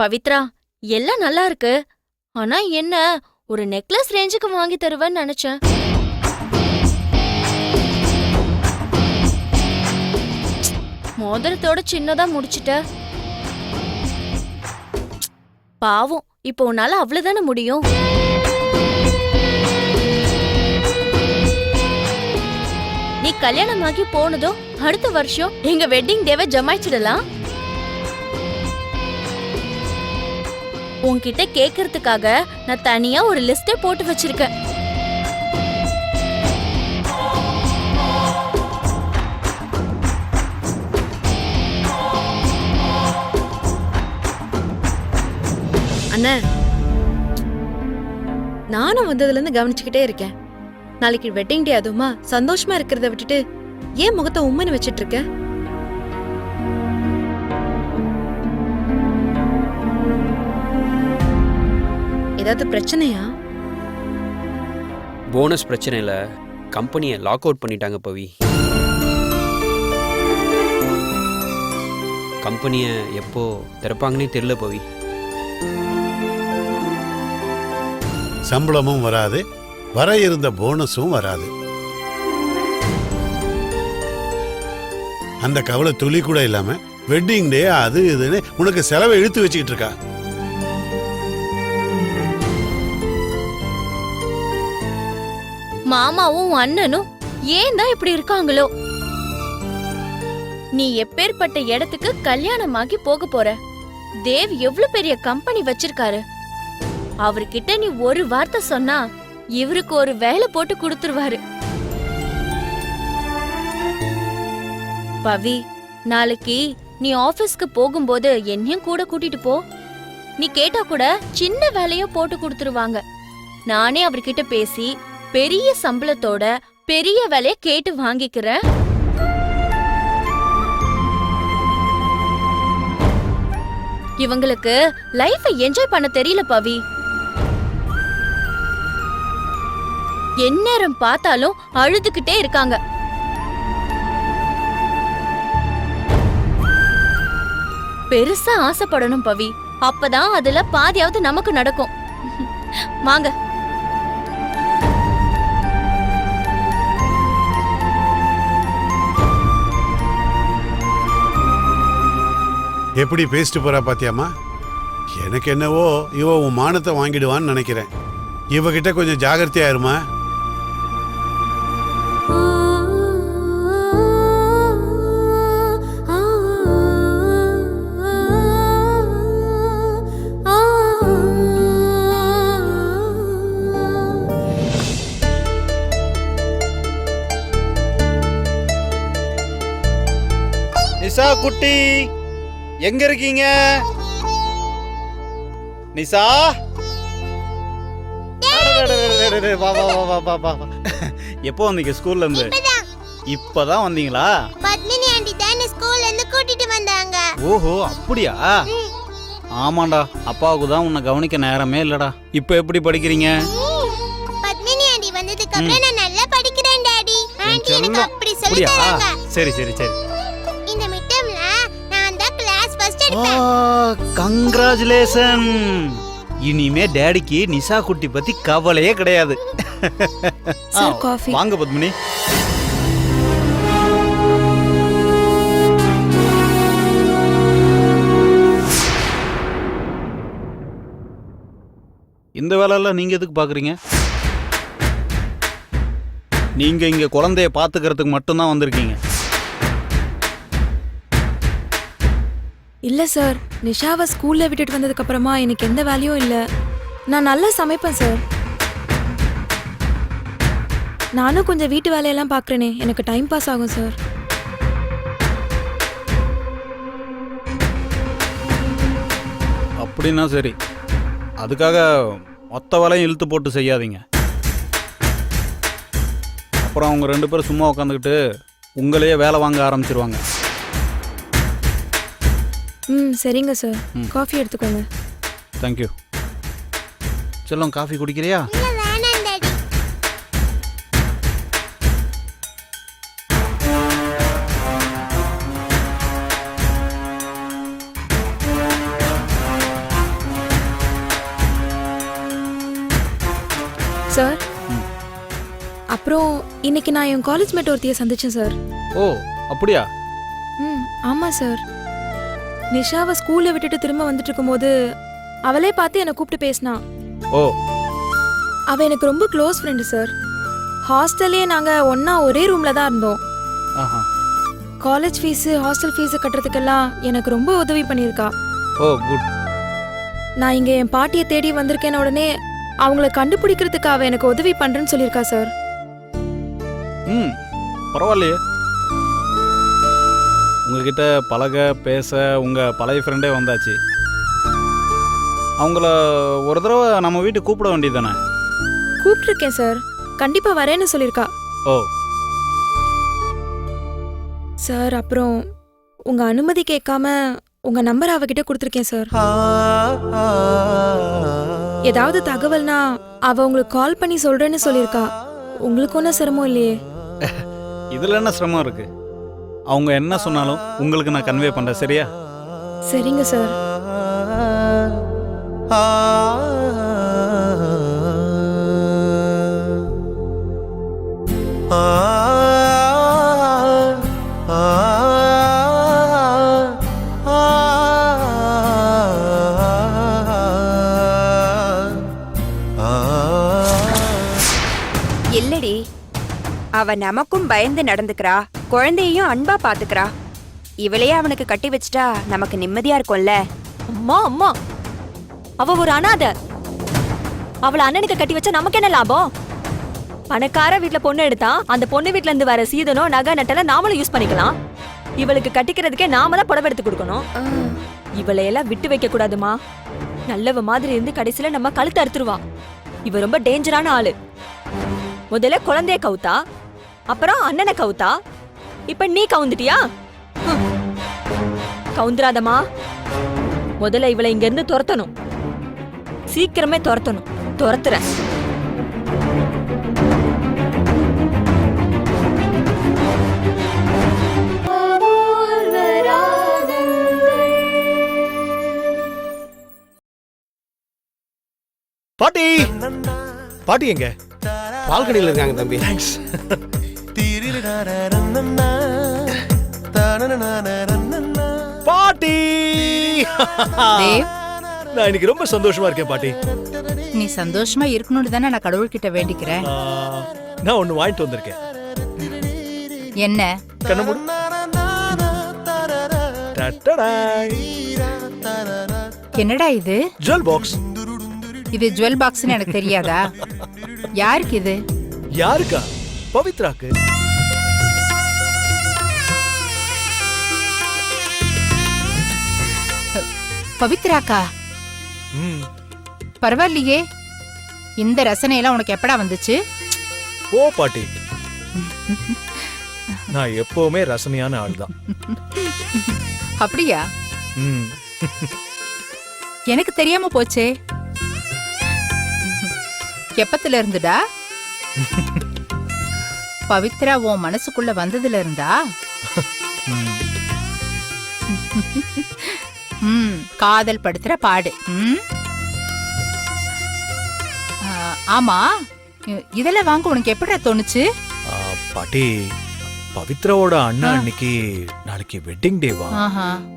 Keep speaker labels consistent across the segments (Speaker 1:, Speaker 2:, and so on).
Speaker 1: பவித்ரா எல்லாம் நல்லா இருக்கு. ஆனா என்ன ஒரு நெக்லஸ் ரேஞ்சுக்கு வாங்கி தருவேன்னு நினைச்சேன். மோதிரத்தோட சின்னதா முடிச்சிட்ட. பாவம் இப்போ உன்னால அவ்வளவுதானே முடியும். நீ கல்யாணமாகி போனதும் அடுத்த வருஷம் எங்க வெட்டிங் டேவை ஜமாய்ச்சிடலாம். உன்கிட்ட கேக்குறதுக்காக நான் தனியா ஒரு லிஸ்டே போட்டு வச்சிருக்கேன்.
Speaker 2: அண்ணே நானும் வந்ததுலேருந்து கவனிச்சுக்கிட்டே இருக்கேன். நாளைக்கு வெட்டிங் டே அதுவுமா சந்தோஷமா இருக்கிறத விட்டுட்டு ஏன் முகத்தை உம்மனு வச்சிட்டு இருக்கேன் ஏதாவது பிரச்சனையா?
Speaker 3: போனஸ் பிரச்சனை இல்லை கம்பெனியை லாக் அவுட் பண்ணிட்டாங்க பவி. கம்பெனியை எப்போ திறப்பாங்கன்னே தெரியல பவி.
Speaker 4: சம்பளமும் வராது வர இருந்த போனஸும் வராது. அந்த கவலை துளி கூட இல்லாம வெட்டிங் டே அது இதுன்னு உனக்கு செலவை இழுத்து வச்சுக்கிட்டு இருக்கா.
Speaker 1: மாமாவும் அண்ணனும் ஏன் தான் இப்படி இருக்காங்களோ? நீ எப்பேற்பட்ட இடத்துக்கு கல்யாணமாகி போக போற? தேவ் எவ்வளவு பெரிய கம்பெனி வச்சிருக்காரு? அவர்கிட்ட நீ ஒரு வார்த்தை சொன்னா இவருக்கு ஒரு வேலை போட்டு கொடுத்துருவாரு. பவி நாளைக்கு நீ ஆபீஸ்க்கு போகும்போது என்னையும் கூட கூட்டிட்டு போ. நீ கேட்டா கூட சின்ன வேலையோ போட்டு கொடுத்துருவாங்க. நானே அவர்கிட்ட பேசி பெரிய சம்பளத்தோட பெரிய வேலைய கேட்டு வாங்கிக்கிறேன் இவங்களுக்கு லைஃபை என்ஜாய் பண்ண தெரியல பவி. எந்நேரம் பார்த்தாலும் அழுதுகிட்டே இருக்காங்க. பெருசா ஆசைப்படணும் பவி. அப்பதான் அதுல பாதியாவது நமக்கு நடக்கும். வாங்க.
Speaker 4: எப்படி பேசிட்டு போறா பாத்தியாமா எனக்கு என்னவோ இவ உன் மானத்தை வாங்கிடுவான்னு நினைக்கிறேன். இவகிட்ட கொஞ்சம் ஜாகிரதையா இருமா?
Speaker 5: நிசா குட்டி. எங்க இருக்கீங்க? நிசா? வா எப்போ வந்தீங்க ஸ்கூல்ல இருந்து இப்பதான் வந்தீங்களா
Speaker 6: பத்மினி ஆண்டி தானே ஸ்கூல்ல இருந்து கூட்டிட்டு வந்தாங்க
Speaker 5: ஓஹோ அப்படியா ஆமாடா அப்பாவுக்கு தான் உன்னை கவனிக்க நேரமே இல்லடா இப்போ எப்படி படிக்கிறீங்க
Speaker 6: பத்மினி ஆண்டி வந்ததுக்கு அப்புறம் நான் நல்லா படிக்கிறேன் டாடி ஆண்டி எனக்கு அப்படி சொல்லி
Speaker 5: அப்படியா
Speaker 6: தராங்க
Speaker 5: சரி சரி சரி கங்க்ராச்சுலேஷன் இனிமே டேடிக்கு நிசா குட்டி பத்தி கவலையே கிடையாது. வாங்க பத்மினி. இந்த வேலையெல்லாம் நீங்க எதுக்கு பாக்குறீங்க? நீங்க இங்க குழந்தைய பாத்துக்கிறதுக்கு மட்டும்தான் வந்திருக்கீங்க.
Speaker 2: இல்லை சார் நிஷாவை ஸ்கூலில் விட்டுட்டு வந்ததுக்கப்புறமா எனக்கு எந்த வேலையும் இல்லை. நான் நல்லா சமைப்பேன் சார் நானும் கொஞ்சம் வீட்டு வேலையெல்லாம் பார்க்குறேனே எனக்கு டைம் பாஸ் ஆகும் சார்
Speaker 5: அப்படின்னா சரி. அதுக்காக மொத்த வேலையும் இழுத்து போட்டு செய்யாதீங்க. அப்புறம் அவங்க ரெண்டு பேரும் சும்மா உட்காந்துக்கிட்டு உங்களையே வேலை வாங்க ஆரம்பிச்சிருவாங்க.
Speaker 2: ம் சரிங்க சார் காஃபி எடுத்துக்கோங்க.
Speaker 5: தேங்க் யூ செல்லம் காஃபி குடிக்கிறியா?
Speaker 6: சார் அப்புறம்
Speaker 7: இன்னைக்கு நான் என் காலேஜ் மேட் ஒருத்தியை சந்திச்சேன் சார்
Speaker 5: ஓ அப்படியா?
Speaker 7: ம் ஆமாம் சார் நிஷாவை ஸ்கூல்ல விட்டுட்டு திரும்ப வந்துட்டு இருக்கும்போது அவளே பார்த்து என்னை கூப்பிட்டு பேசினா.
Speaker 5: ஓ.
Speaker 7: அவ எனக்கு ரொம்ப க்ளோஸ் ஃப்ரெண்டு சார் ஹாஸ்டல்லே நாங்க ஒண்ணா ஒரே ரூம்ல தான் இருந்தோம்.
Speaker 5: ஆஹா.
Speaker 7: காலேஜ் ஃபீஸு ஹாஸ்டல் ஃபீஸு கட்டுறதுக்கெல்லாம் எனக்கு ரொம்ப உதவி பண்ணியிருக்கா.
Speaker 5: ஓ குட்
Speaker 7: நான் இங்க என் பாட்டியை தேடி வந்திருக்கேன உடனே அவங்கள கண்டுபிடிக்கிறதுக்கு அவ எனக்கு உதவி பண்றேன்னு சொல்லியிருக்கா சார்
Speaker 5: ம் பரவாயில்லையே. உங்ககிட்ட பழக பேச உங்கள் பழைய ஃப்ரெண்டே வந்தாச்சு. அவங்கள ஒரு தடவை நம்ம வீட்டுக்கு கூப்பிட வேண்டியது தானே
Speaker 7: கூப்பிட்டுருக்கேன் சார் கண்டிப்பா வரேன்னு சொல்லியிருக்கா.
Speaker 5: ஓ.
Speaker 7: சார் அப்புறம் உங்க அனுமதி கேட்காம உங்க நம்பர் அவகிட்ட கொடுத்துருக்கேன் சார் ஏதாவது தகவல்னா அவ உங்களுக்கு கால் பண்ணி சொல்றேன்னு சொல்லியிருக்கா. உங்களுக்கு ஒன்றும் சிரமம் இல்லையே.
Speaker 5: இதில் என்ன சிரமம் இருக்கு? அவங்க என்ன சொன்னாலும் உங்களுக்கு நான் கன்வே பண்ணுறேன் சரியா?
Speaker 7: சரிங்க சார்
Speaker 8: இல்லடி அவ நமக்கும் பயந்து நடந்துக்கிறா. குழந்தையையும் அன்பா பாத்துக்கிறா. இவளையே அவனுக்கு கட்டி வச்சிட்டா நமக்கு நிம்மதியா இருக்கும்ல.
Speaker 1: அம்மா அம்மா. அவ ஒரு அனாதை. அவள அண்ணனுக்கு கட்டி வச்சா நமக்கு என்ன லாபம்? பணக்கார வீட்ல பொண்ணு எடுத்தா அந்த பொண்ணு வீட்ல இருந்து வர சீதனோ நகை நட்டெல்லாம் நாமளும் யூஸ் பண்ணிக்கலாம். இவளுக்கு கட்டிக்கிறதுக்கே நாம தான் புடவை எடுத்து கொடுக்கணும். இவளை எல்லாம் விட்டு வைக்க கூடாதுமா. நல்லவ மாதிரி இருந்து கடைசியில நம்ம கழுத்து அறுத்துருவா. இவ ரொம்ப டேஞ்சரான ஆளு. முதல்ல குழந்தைய கவுத்தா அப்புறம் அண்ணனை கவுத்தா இப்ப நீ கவுந்துட்டியா? ஹம். கவுந்துராதம்மா முதல்ல இவளை இங்க இருந்து துரத்தணும். சீக்கிரமே துரத்தணும். துரத்துறேன்.
Speaker 9: பாட்டி. பாட்டி எங்க?
Speaker 3: பால்கனியில் இருக்காங்க தம்பி.
Speaker 9: தேங்க்ஸ் பாட்டி.
Speaker 10: தேவ்
Speaker 9: நான் இன்னைக்கு ரொம்ப சந்தோஷமா இருக்கேன் பாட்டி.
Speaker 10: நீ சந்தோஷமா இருக்கணும்னு தானே நான் கடவுள்கிட்ட வேண்டிக்கிறேன்.
Speaker 9: ஆ, நான் ஒன்னு வாங்கிட்டு வந்திருக்கேன்.
Speaker 10: என்ன?
Speaker 9: கண்ண மூடு.
Speaker 10: என்னடா இது?
Speaker 9: ஜுவல் பாக்ஸ்
Speaker 10: இது ஜுவல் பாக்ஸ்னு எனக்கு தெரியாதா? யாருக்கு இது?
Speaker 9: யாருக்கா? பவித்ராக்கு.
Speaker 10: பவித்ராக்கா? பரவாயில்லையே. இந்த ரசனையெல்லாம் உனக்கு எப்படா வந்துச்சு?
Speaker 9: போ பாட்டி. நான் எப்பவுமே ரசனையான ஆள் தான்
Speaker 10: அப்படியா எனக்கு தெரியாம போச்சே. எப்பத்துல இருந்துடா? பவித்ரா உன் மனசுக்குள்ள வந்ததுல இருந்தா?
Speaker 9: ம்.
Speaker 10: காதல் படுத்துற பாடு. ம். ஆமா இதெல்லாம் வாங்க உனக்கு எப்படிடா தோணுச்சு?
Speaker 9: பாட்டி பவித்ராவோட அண்ணா. அன்னைக்கு நாளைக்கு வெட்டிங் டேவா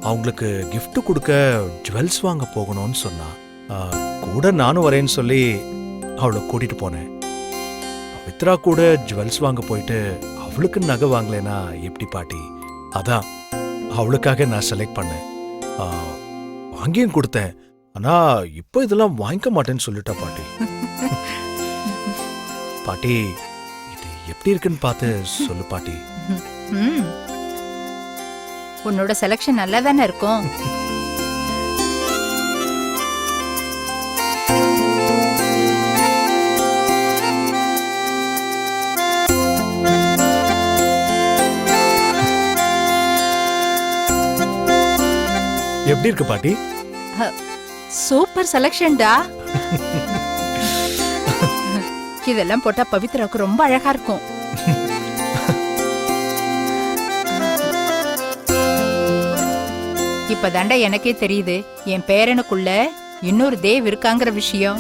Speaker 9: அவங்களுக்கு gift கொடுக்க ஜுவல்ஸ் வாங்க போகணும்னு சொன்னா. கூட நானும் வரேன்னு சொல்லி அவளை கூட்டிட்டு போனேன். பவித்ரா கூட ஜுவல்ஸ் வாங்க போயிட்டு அவளுக்கு நகை வாங்கலைன்னா எப்படி பாட்டி? அதான் அவளுக்காக நான் செலக்ட் பண்ணேன். வாங்கியும் கொடுத்தேன். ஆனா இப்போ இதெல்லாம் வாங்கிக்க மாட்டேன்னு சொல்லிட்டா பாட்டி. பாட்டி இது எப்படி இருக்குன்னு பார்த்து சொல்லு பாட்டி.
Speaker 10: உன்னோட செலக்ஷன் நல்லா தானே இருக்கும்.
Speaker 9: எப்படி இருக்கு பாட்டி.
Speaker 10: சூப்பர் செலக்ஷன்டா. இதெல்லாம் போட்டா பவித்ராவுக்கு ரொம்ப அழகா இருக்கும். இப்பதாண்டா எனக்கே தெரியுது என் பேரனுக்குள்ள இன்னொரு தேவ் இருக்காங்கிற விஷயம்.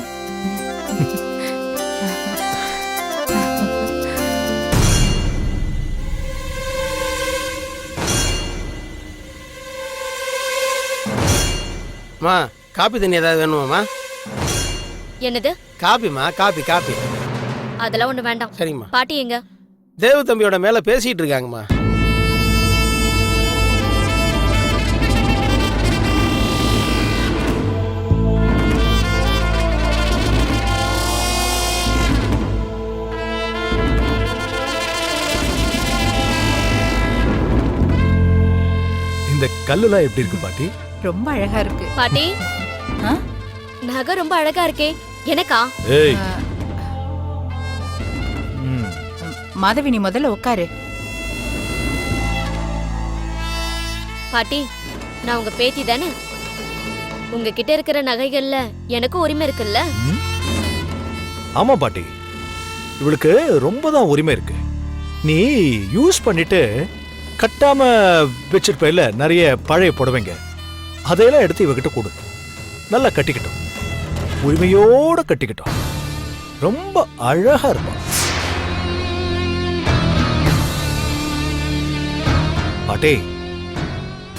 Speaker 11: அம்மா காப்பி தண்ணி ஏதாவது வேணுமாம்மா?
Speaker 1: என்னது?
Speaker 11: காப்பிம்மா காப்பி காப்பி
Speaker 1: அதெல்லாம் ஒண்ணு வேண்டாம்.
Speaker 11: சரிம்மா.
Speaker 1: பாட்டி எங்க?
Speaker 11: தேவ தம்பியோட மேலே பேசிகிட்டு இருக்காங்கம்மா.
Speaker 9: இந்த கல்லுலாம் எப்படி இருக்கு பாட்டி?
Speaker 10: ரொம்ப அழகா இருக்கு.
Speaker 1: பாட்டி?
Speaker 10: ஆ?
Speaker 1: நகை ரொம்ப அழகா இருக்கே. எனக்கா?
Speaker 9: ஏய். ம்,
Speaker 10: மாதவி நீ முதல்ல உட்காரு.
Speaker 1: பாட்டி நான் உங்க பேத்தி தானே? உங்ககிட்ட இருக்கிற நகைகள்ல எனக்கும் உரிமை இருக்குல்ல.
Speaker 9: ஆமா பாட்டி. இவளுக்கு ரொம்ப தான் உரிமை இருக்கு. நீ யூஸ் பண்ணிட்டு கட்டாம வச்சிருப்ப நிறைய பழைய புடவைங்க. அதையெல்லாம் எடுத்து இவகிட்ட கொடு. நல்லா கட்டிக்கிட்டோம். உரிமையோட கட்டிக்கிட்டோம். ரொம்ப அழகா இருக்கும் பாட்டே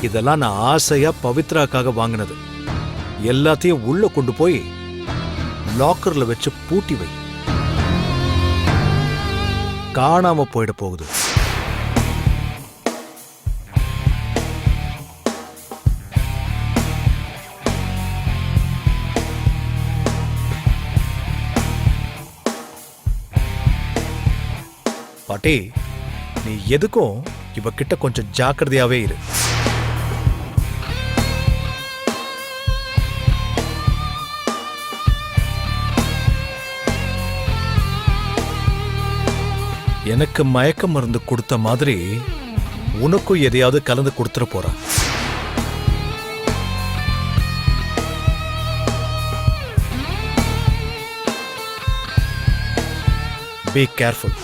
Speaker 9: இதெல்லாம் நான் ஆசையா பவித்ராக்காக வாங்கினது. எல்லாத்தையும் உள்ள கொண்டு போய் லாக்கர்ல வச்சு பூட்டி வை. காணாம போயிட போகுது. பாட்டி நீ எதுக்கும் இவகிட்ட கொஞ்சம் ஜாக்கிரதையாவே இரு. எனக்கு மயக்க மருந்து கொடுத்த மாதிரி உனக்கும் எதையாவது கலந்து கொடுத்துட போறா. பி கேர்ஃபுல்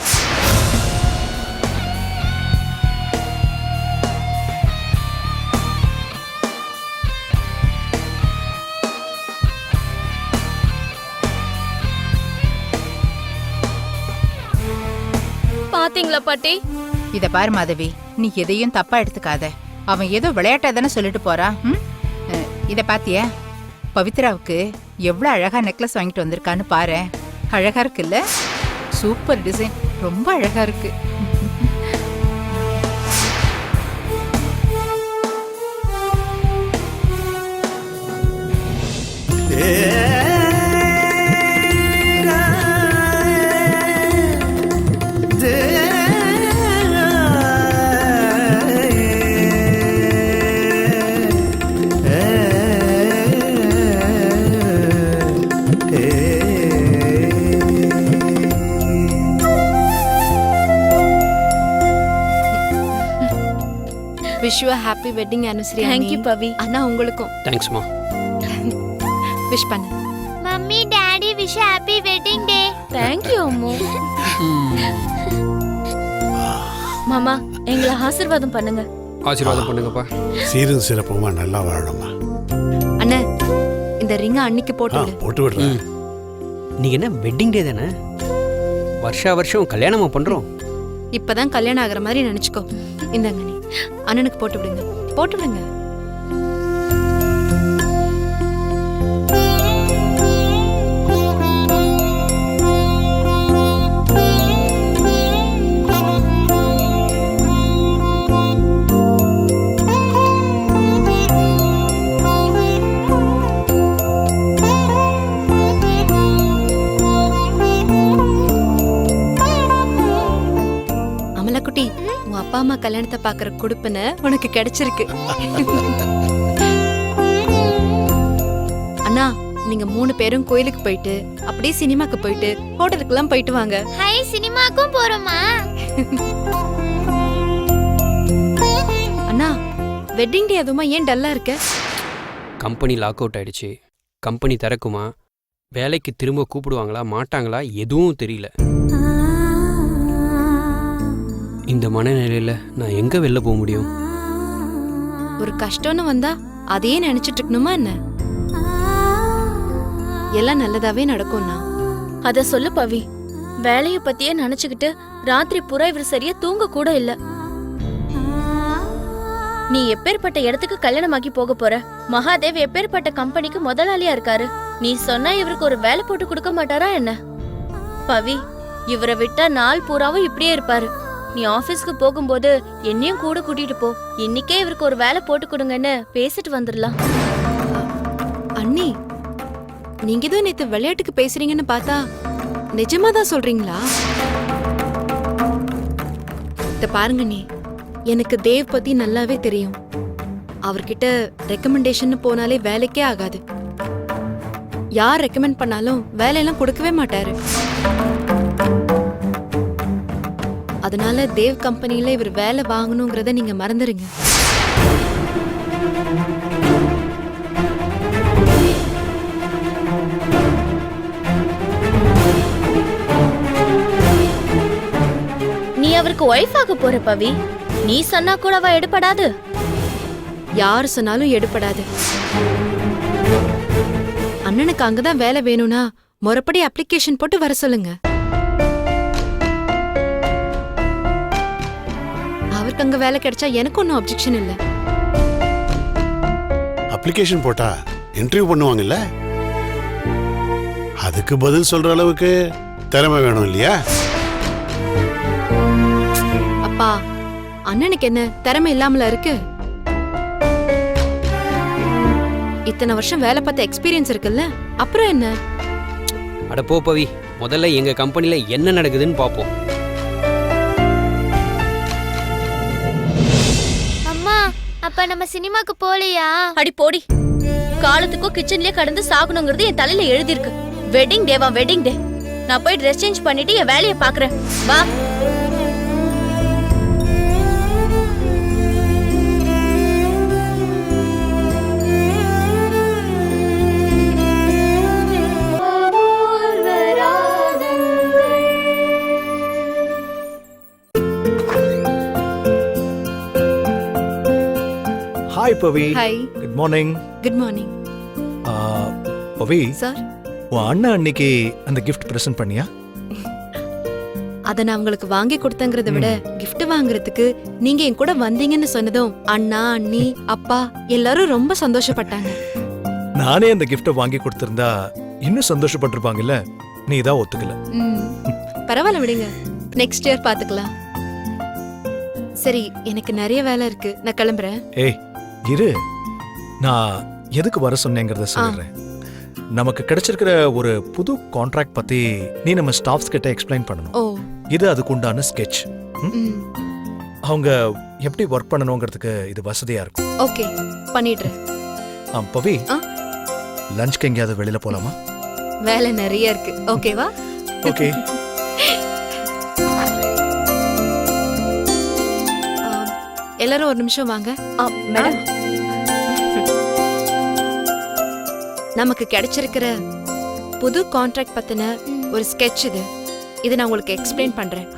Speaker 10: இத பாரு மாதவி நீ எதையும் தப்பா எடுத்துக்காத. அவன் ஏதோ விளையாட்டா தானே சொல்லிட்டு போறான் இத பாத்தியா? பவித்ராவுக்கு எவ்வளவு அழகா நெக்லஸ் வாங்கிட்டு வந்திருக்கான்னு பாரு. அழகா இருக்குல்ல? சூப்பர் டிசைன் ரொம்ப அழகா இருக்கு.
Speaker 2: Wish you happy wedding anniversary
Speaker 1: thank you Pavi
Speaker 2: அண்ணா உங்களுக்கும்.
Speaker 3: தேங்க்ஸ்மா
Speaker 2: விஷ் பண்ணு.
Speaker 6: Mummy daddy wish happy wedding day
Speaker 1: thank you Ammu மாமா எங்களை ஆசீர்வாதம் பண்ணுங்க.
Speaker 3: ஆசீர்வாதம் பண்ணுங்கப்பா.
Speaker 4: சீரும் சிறப்புமா நல்லா வாழணுமா
Speaker 2: அண்ணா இந்த ரிங்க அன்னைக்கு போட்டு.
Speaker 4: போட்டு விடுறேன்.
Speaker 3: ம். நீங்க என்ன வெட்டிங் டே தானே? வருஷா வருஷம் கல்யாணமா பண்றோம்.
Speaker 2: இப்பதான் கல்யாணம் ஆகுற மாதிரி நினைச்சுக்கோ. இந்தாங்க நீ அண்ணனுக்கு போட்டு விடுங்க. போட்டு விடுங்க. கல்யாணத்தை பாக்குற கொடுப்புன்னு உனக்கு கிடைச்சிருக்கு. அண்ணா நீங்க மூணு பேரும் கோயிலுக்கு போயிட்டு அப்படியே சினிமாக்கு போயிட்டு ஹோட்டலுக்குலாம் போயிட்டு வாங்க.
Speaker 6: ஹை சினிமாக்கும் போறோமா
Speaker 2: அண்ணா வெட்டிங் டே அதுவுமா ஏன் டல்லா இருக்க?
Speaker 3: கம்பெனி லாக் அவுட் ஆயிடுச்சு. கம்பெனி திறக்குமா? வேலைக்கு திரும்ப கூப்பிடுவாங்களா மாட்டாங்களா எதுவும் தெரியல. இந்த மனநிலையில நான் எங்க வெளில போக முடியும்?
Speaker 2: ஒரு கஷ்டம்னு வந்தா அதையே நினைச்சிட்டு இருக்கணுமா என்ன? எல்லாம் நல்லதாவே நடக்கும்ண்ணா.
Speaker 1: அத சொல்லு பவி. வேலைய பத்தியே நினைச்சுக்கிட்டு ராத்திரி புறா இவர் சரியா தூங்க கூட இல்ல. நீ எப்பேற்பட்ட இடத்துக்கு கல்யாணமாக்கி போக போற? மகாதேவ் எப்பேற்பட்ட கம்பெனிக்கு முதலாளியா இருக்காரு? நீ சொன்னா இவருக்கு ஒரு வேலை போட்டு கொடுக்க மாட்டாரா என்ன? பவி இவரை விட்டா நாள் பூராவும் இப்படியே இருப்பாரு. நீ ஆபீஸ்க்கு போகும்போது என்னையும் கூட கூட்டிட்டு போ. இன்னைக்கே இவருக்கு ஒரு வேலை போட்டு கொடுங்கன்னு பேசிட்டு வந்துடலாம்.
Speaker 2: அண்ணி நீங்க ஏதோ நேத்து விளையாட்டுக்கு பேசுறீங்கன்னு பார்த்தா நிஜமா தான் சொல்றீங்களா? இத பாருங்க நீ எனக்கு தேவ் பத்தி நல்லாவே தெரியும். அவர்கிட்ட ரெக்கமெண்டேஷன் போனாலே வேலைக்கே ஆகாது. யார் ரெக்கமெண்ட் பண்ணாலும் வேலையெல்லாம் கொடுக்கவே மாட்டாரு. அதனால தேவ் கம்பெனில இவர் வேலை வாங்கணுங்கிறத நீங்க மறந்துருங்க.
Speaker 1: நீ அவருக்கு ஒய்ஃப் ஆக போற பவி. நீ சொன்னா கூட அவ எடுபடாது.
Speaker 2: யார் சொன்னாலும் எடுபடாது. அண்ணனுக்கு அங்கதான் வேலை வேணும்னா முறைப்படி அப்ளிகேஷன் போட்டு வர சொல்லுங்க. அவருக்கு அங்க வேலை கிடைச்சா எனக்கு ஒன்றும் அப்ஜெக்ஷன் இல்ல.
Speaker 4: அப்ளிகேஷன் போட்டா இன்டர்வியூ பண்ணுவாங்கல்ல? அதுக்கு பதில் சொல்ற அளவுக்கு திறமை வேணும் இல்லையா?
Speaker 2: அப்பா அண்ணனுக்கு என்ன திறமை இல்லாமல இருக்கு? இத்தனை வருஷம் வேலை பார்த்த எக்ஸ்பீரியன்ஸ் இருக்குல்ல? அப்புறம் என்ன?
Speaker 3: அட போ பவி முதல்ல எங்க கம்பெனில என்ன நடக்குதுன்னு பார்ப்போம்.
Speaker 6: அப்ப நம்ம சினிமாக்கு போலையா?
Speaker 1: அடி போடி. காலத்துக்கும் கிச்சன்லயே கடந்து சாகணுங்கிறது என் தலையில எழுதிருக்கு வெட்டிங் டேவா வெட்டிங் டே நான் போய் ட்ரெஸ் சேஞ்ச் பண்ணிட்டு என் வேலையை பாக்குறேன். வா.
Speaker 9: Hi Pavi
Speaker 2: hi
Speaker 9: good morning
Speaker 2: good morning
Speaker 9: Pavi
Speaker 2: sir
Speaker 9: உன் அண்ணன் அன்னைக்கு அந்த கிஃப்ட் பிரசன்ட் பண்ணியா?
Speaker 2: அத நான் உங்களுக்கு வாங்கி கொடுத்தங்கிறத விட gift வாங்குறதுக்கு நீங்க என் கூட வந்தீங்கன்னு சொன்னதும் அண்ணா அண்ணி அப்பா எல்லாரும் ரொம்ப சந்தோஷப்பட்டாங்க.
Speaker 9: நானே அந்த கிஃப்ட்டை வாங்கி கொடுத்திருந்தா இன்னும் சந்தோஷப்பட்டிருப்பாங்கல்ல? நீ தான் ஒத்துக்கல.
Speaker 2: பரவாயில்ல விடுங்க. நெக்ஸ்ட் இயர் பாத்துக்கலாம். சரி எனக்கு நிறைய வேலை இருக்கு. நான் கிளம்புறேன்.
Speaker 9: ஏய் இரு. நான் எதுக்கு வர சொன்னேங்கிறத சொல்லிடுறேன். நமக்கு கிடைச்சிருக்கிற ஒரு புது கான்ட்ராக்ட் பத்தி நீ நம்ம ஸ்டாஃப்ஸ் கிட்ட எக்ஸ்பிளைன் பண்ணணும். இது அதுக்கு உண்டான ஸ்கெட்ச் அவங்க எப்படி ஒர்க் பண்ணணுங்கிறதுக்கு இது வசதியா இருக்கும்.
Speaker 2: ஓகே பண்ணிடுறேன்.
Speaker 9: ஆ பவி
Speaker 2: ஆ?
Speaker 9: லஞ்ச்க்கு எங்கேயாவது வெளியில போலாமா?
Speaker 2: வேலை நிறைய இருக்கு. ஓகேவா
Speaker 9: ஓகே.
Speaker 2: எல்லாரும் ஒரு நிமிஷம் வாங்க.
Speaker 8: மேடம்.
Speaker 2: நமக்கு கிடைச்சிருக்கிற புது கான்ட்ராக்ட் பத்தின ஒரு ஸ்கெட்ச் இது. இதை நான் உங்களுக்கு எக்ஸ்பிளைன் பண்றேன்.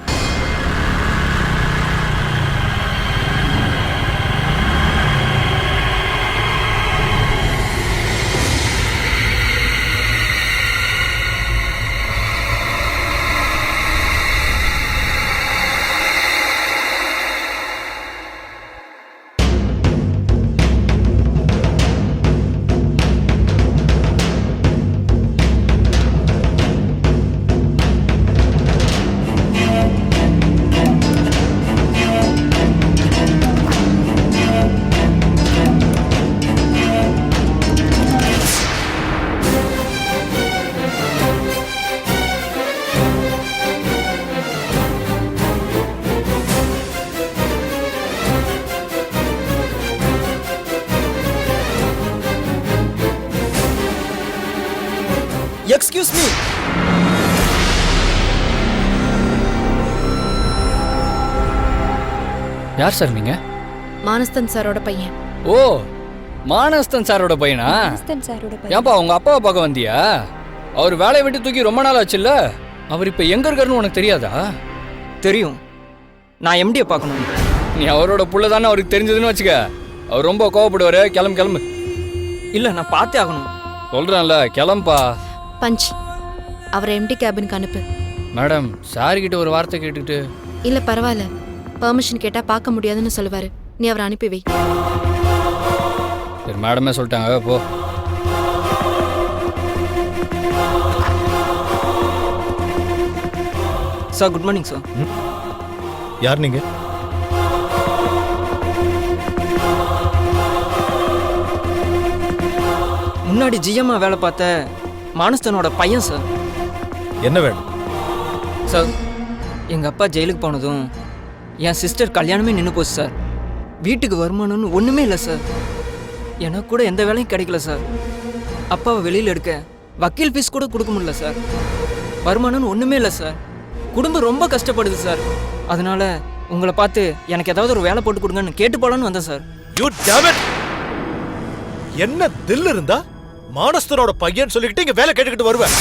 Speaker 11: எக்ஸ்கியூஸ் மீ
Speaker 12: யார் சார் நீங்க?
Speaker 2: மானஸ்தன் சாரோட பையன்.
Speaker 12: ஓ மானஸ்தன் சாரோட பையனா?
Speaker 8: சாரோட
Speaker 12: ஏன்பா உங்க அப்பாவை பார்க்க வந்தியா? அவர் வேலையை விட்டு தூக்கி ரொம்ப நாள் ஆச்சுல்ல? அவர் இப்ப எங்க இருக்காருன்னு உனக்கு தெரியாதா?
Speaker 11: தெரியும். நான் எம்டியை பார்க்கணும்.
Speaker 12: நீ அவரோட புள்ள தானே அவருக்கு தெரிஞ்சதுன்னு வச்சுக்க. அவர் ரொம்ப கோவப்படுவாரு கிளம்பு கிளம்பு.
Speaker 11: இல்லை நான் பார்த்தே ஆகணும்.
Speaker 12: சொல்றேன்ல கிளம்பா.
Speaker 2: பஞ்ச். அவரை எம்டி கேபினுக்கு அனுப்பு.
Speaker 12: மேடம் சாரி கிட்ட ஒரு வார்த்தை கேட்டுக்கிட்டு.
Speaker 2: இல்ல பரவாயில்ல. பெர்மிஷன் கேட்டா பார்க்க முடியாதுன்னு சொல்லுவாரு. நீ அவரை அனுப்பி வை.
Speaker 12: சரி மேடமே சொல்லிட்டாங்க. போ.
Speaker 11: சார் குட் மார்னிங் சார்
Speaker 9: யார் நீங்க?
Speaker 11: முன்னாடி ஜிஎம்மா வேலை பார்த்த மானஸ்தனோட பையன் சார்
Speaker 9: என்ன வேணும்?
Speaker 11: சார் எங்கள் அப்பா ஜெயிலுக்கு போனதும் என் சிஸ்டர் கல்யாணமே நின்று போச்சு சார் வீட்டுக்கு வருமானம்னு ஒன்றுமே இல்லை சார் எனக்கு கூட எந்த வேலையும் கிடைக்கல சார் அப்பாவை வெளியில் எடுக்க வக்கீல் ஃபீஸ் கூட கொடுக்க முடியல சார் வருமானம்னு ஒன்றுமே இல்லை சார் குடும்பம் ரொம்ப கஷ்டப்படுது சார் அதனால உங்களை பார்த்து எனக்கு ஏதாவது ஒரு வேலை போட்டு கொடுங்கன்னு கேட்டு போலான்னு வந்தேன் சார்
Speaker 9: யூ என்ன தில் இருந்தா? மானஸ்தரோட பையன் சொல்லிக்கிட்டு இங்க வேலை கேட்டுக்கிட்டு வருவேன்.